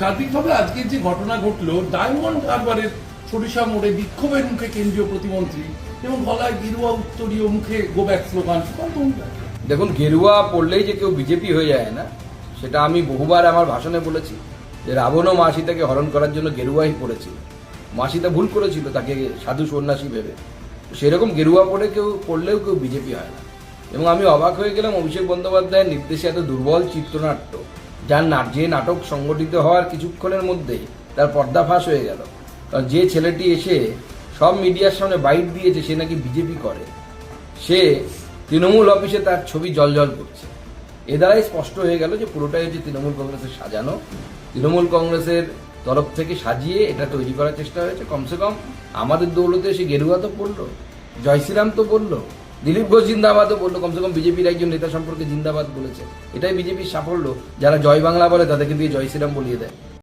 সার্বিকভাবে আজকের যে ঘটনা ঘটলো, ডায়মন্ড হারবারের সরিষা মোড়ে বিক্ষোভের মুখে কেন্দ্রীয় প্রতিমন্ত্রী এবং গলায় গেরুয়া উত্তরীয় মুখে গো ব্যাক স্লোগান। দেখুন, গেরুয়া পড়লেই যে কেউ বিজেপি হয়ে যায় না, সেটা আমি বহুবার আমার ভাষণে বলেছি যে রাবণও মা সীতাকে হরণ করার জন্য গেরুয়াই পড়েছিল। মা সীতা ভুল করেছিল তাকে সাধু সন্ন্যাসী ভেবে। সেরকম গেরুয়া পড়ে কেউ, পড়লেও কেউ বিজেপি হয় না। এবং আমি অবাক হয়ে গেলাম, অভিষেক বন্দ্যোপাধ্যায়ের নির্দেশে এত দুর্বল চিত্রনাট্য। যার না যে নাটক সংগঠিত হওয়ার কিছুক্ষণের মধ্যেই তার পর্দাফাশ হয়ে গেল। কারণ যে ছেলেটি এসে সব মিডিয়ার সামনে বাইট দিয়েছে, সে নাকি বিজেপি করে। সে তৃণমূল অফিসে তার ছবি জলজল করছে। এ দ্বারাই স্পষ্ট হয়ে গেল যে পুরোটাই হচ্ছে তৃণমূল কংগ্রেসের সাজানো। তৃণমূল কংগ্রেসের তরফ থেকে সাজিয়ে এটা তৈরি করার চেষ্টা হয়েছে। কমসে কম আমাদের দৌলতে সে গেরুয়া তো পড়ল, জয় শ্রীরাম তো বলল দিলীপ ঘোষ জিন্দাবাদও বলল, কমসে কম বিজেপির একজন নেতা সম্পর্কে জিন্দাবাদ বলেছে। এটাই বিজেপির সাফল্য। যারা জয় বাংলা বলে, তাদেরকে দিয়ে জয় শ্রীরাম বলিয়ে দেয়।